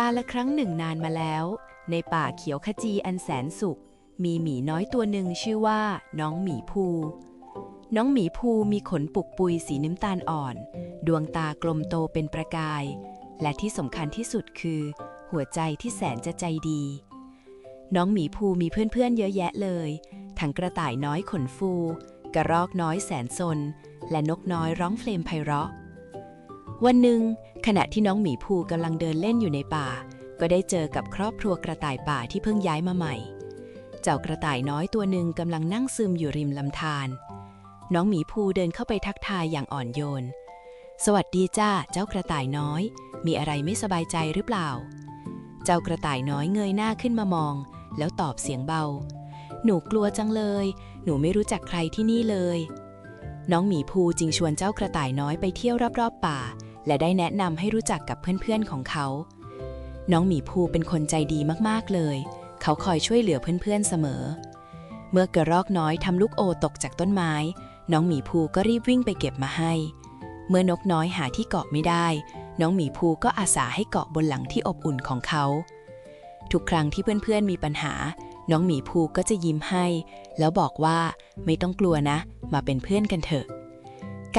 การละครั้งหนึ่งนานมาแล้ว ในป่าเขียวขจีอันแสนสุข มีหมีน้อยตัวหนึ่งชื่อว่า น้องหมีภู น้องหมีภูมีขนปุกปุยสีน้ำตาลอ่อน ดวงตากลมโตเป็นประกาย และที่สำคัญที่สุดคือ หัวใจที่แสนจะใจดี น้องหมีภูมีเพื่อนๆเยอะแยะเลย ทั้งกระต่ายน้อยขนฟู กระรอกน้อยแสนสนและนกน้อยร้องเพลงไพเราะ วันหนึ่งขณะที่น้องหมีภูกำลังเดินเล่นอยู่ในป่า ก็ได้เจอกับครอบครัวกระต่ายป่าที่เพิ่งย้ายมาใหม่ เจ้ากระต่ายน้อยตัวหนึ่งกำลังนั่งซึมอยู่ริมลำธาร น้องหมีภูเดินเข้าไปทักทายอย่างอ่อนโยน สวัสดีจ้าเจ้ากระต่ายน้อย มีอะไรไม่สบายใจหรือเปล่า เจ้ากระต่ายน้อยเงยหน้าขึ้นมามอง แล้วตอบเสียงเบา หนูกลัวจังเลย หนูไม่รู้จักใครที่นี่เลย น้องหมีภูจึงชวนเจ้ากระต่ายน้อยไปเที่ยวรอบๆป่า และได้แนะนำให้รู้จักกับเพื่อนๆของเขา น้องหมีภูเป็นคนใจดีมากๆเลย เขาคอยช่วยเหลือเพื่อนๆเสมอ เมื่อกระรอกน้อยทำลูกโอตกจากต้นไม้ น้องหมีภูก็รีบวิ่งไปเก็บมาให้ เมื่อนกน้อยหาที่เกาะไม่ได้ น้องหมีภูก็อาสาให้เกาะบนหลังที่อบอุ่นของเขา ทุกครั้งที่เพื่อนๆมีปัญหา น้องหมีภูก็จะยิ้มให้ แล้วบอกว่าไม่ต้องกลัวนะ มาเป็นเพื่อนกันเถอะ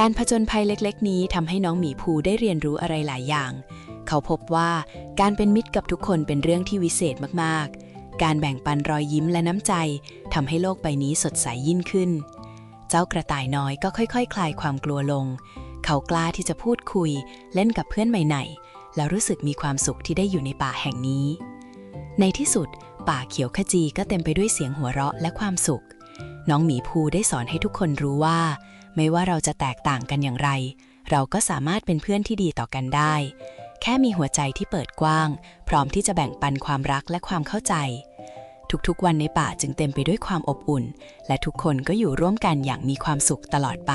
การผจญภัยเล็กๆ นี้ทำให้น้องหมีภูได้เรียนรู้อะไรหลายอย่าง เขาพบว่าการเป็นมิตรกับทุกคนเป็นเรื่องที่วิเศษมากๆ การแบ่งปันรอยยิ้มและน้ำใจทำให้โลกใบนี้สดใสยิ่งขึ้น เจ้ากระต่ายน้อยก็ค่อยๆคคลายความกลัวลง เขากล้าที่จะพูดคุย เล่นกับเพื่อนใหม่ๆ แล้วรู้สึกมีความสุขที่ได้อยู่ในป่าแห่งนี้ ในที่สุด ป่าเขียวขจีก็เต็มไปด้วยเสียงหัวเราะและความสุข น้องหมีภูได้สอนให้ทุกคนรู้ว่า ไม่ว่าเราจะแตกต่างกันอย่างไร เราก็สามารถเป็นเพื่อนที่ดีต่อกันได้ แค่มีหัวใจที่เปิดกว้าง พร้อมที่จะแบ่งปันความรักและความเข้าใจ ทุกๆวันในป่าจึงเต็มไปด้วยความอบอุ่น และทุกคนก็อยู่ร่วมกันอย่างมีความสุขตลอดไป